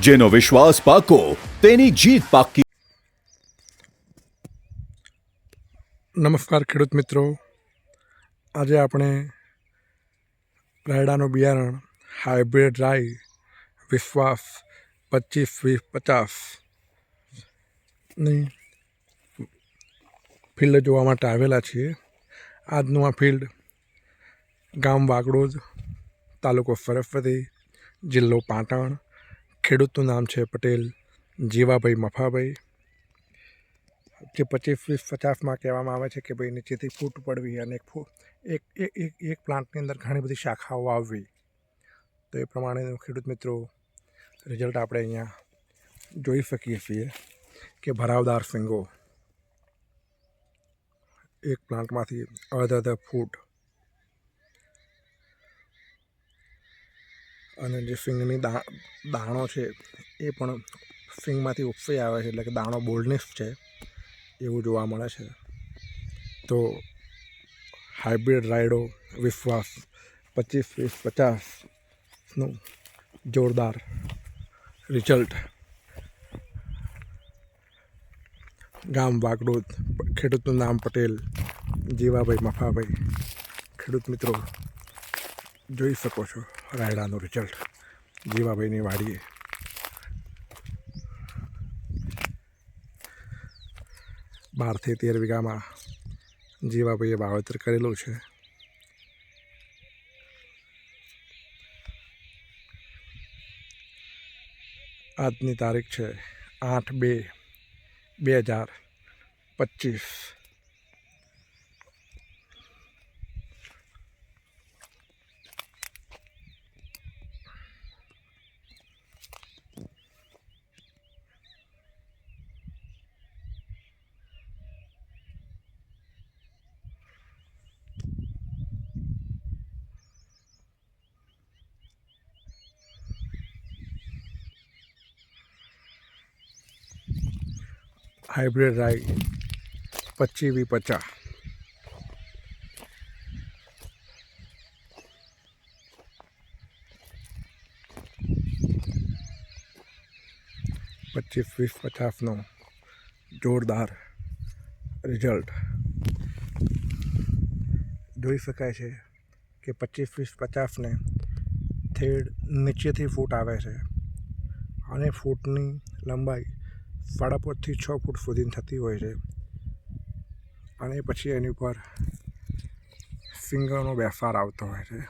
જેનો વિશ્વાસ પાકો, તેની જીત પાકી. નમસ્કાર ખેડૂત મિત્રો. આજે આપણે રાયડાનું બિયારણ, હાઇબ્રિડ રાઈ, વિશ્વાસ, પચીસ, વીસ, પચાસની ફિલ્ડ જોવા માટે આવેલા છીએ. આજનું આ ફિલ્ડ ગામ વાગડોદ તાલુકો સરસ્વતી, જિલ્લો પાટણ. ખેડૂતનું નામ છે પટેલ જીવાભાઈ મફાભાઈ. જે પચીસ વીસ પચાસમાં કહેવામાં આવે છે કે ભાઈ નીચેથી ફૂટ પડવી અને એક એક એક એક પ્લાન્ટની અંદર ઘણી બધી શાખાઓ આવવી. તો એ પ્રમાણેનું ખેડૂત મિત્રો રિઝલ્ટ આપણે અહીંયા જોઈ શકીએ છીએ કે ભરાવદાર સિંગો એક પ્લાન્ટમાંથી અધ અધ ફૂટ અને જે સિંગની દા, દાણો છે, એ પણ સિંગમાંથી ઉપસી આવે છે, એટલે કે દાણો બોલ્ડનેસ છે, એવું જોવા મળે છે. તો હાઇબ્રિડ રાયડો વિશ્વાસ, પચીસ, વીસ પચાસનું જોરદાર રિઝલ્ટ ગામ વાગડોદ, ખેડૂતનું નામ પટેલ, જીવાભાઈ મફાભાઈ. ખેડૂત મિત્રો, જોઈ શકો છો. રાયડાનું રિઝલ્ટ જીવાભાઈની વાડીએ. બારથી તેર વીઘામાં જીવાભાઈએ વાવેતર કરેલું છે. આજની તારીખ છે આઠ બે બે હજાર પચીસ. હાઇબ્રિડ રાઈ પચીસ વી પચાસ. પચીસ વીસ પચાસનો જોરદાર રિઝલ્ટ. જોઈ શકાય છે કે પચીસ વીસ પચાસને થેડ નીચેથી ફૂટ આવે છે. અને ફૂટની લંબાઈ સાડા પાંચથી છ ફૂટ સુધીની થતી હોય છે. અને પછી એની ઉપર સિંગરનો વેપાર આવતો હોય છે.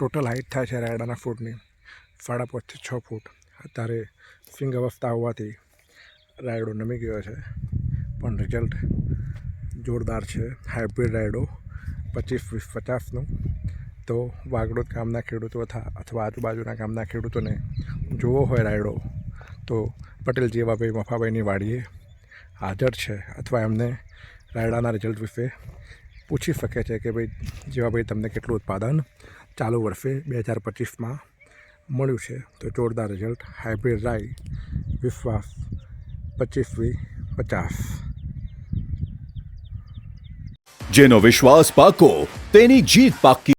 ટોટલ હાઇટ થાય છે રાયડાના ફૂટની. સાડા પાંચથી છ ફૂટ. અત્યારે સિંગ અવસ્થા હોવાથી રાયડો નમી ગયો છે. પણ રિઝલ્ટ જોરદાર છે. હાઇબ્રિડ રાયડો પચીસ, વીસ, પચાસનું. તો વાગડોદ ગામના ખેડૂતો અથવા આજુબાજુના ગામના ખેડૂતોને જોવો હોય રાયડો તો પટેલ જીવાભાઈ મફાભાઈની વાડીએ હાજર છે અથવા એમને રાયડાના રિઝલ્ટ વિશે પૂછી શકે છે કે ભાઈ જીવાભાઈ તમને કેટલું ઉત્પાદન ચાલુ વર્ષે બે હજાર પચીસમાં મળ્યું છે. તો જોરદાર રિઝલ્ટ હાઇબ્રિડ રાઈ, વિશ્વાસ, પચીસવી, પચાસ. જેનો વિશ્વાસ પાકો, તેની જીત પાકી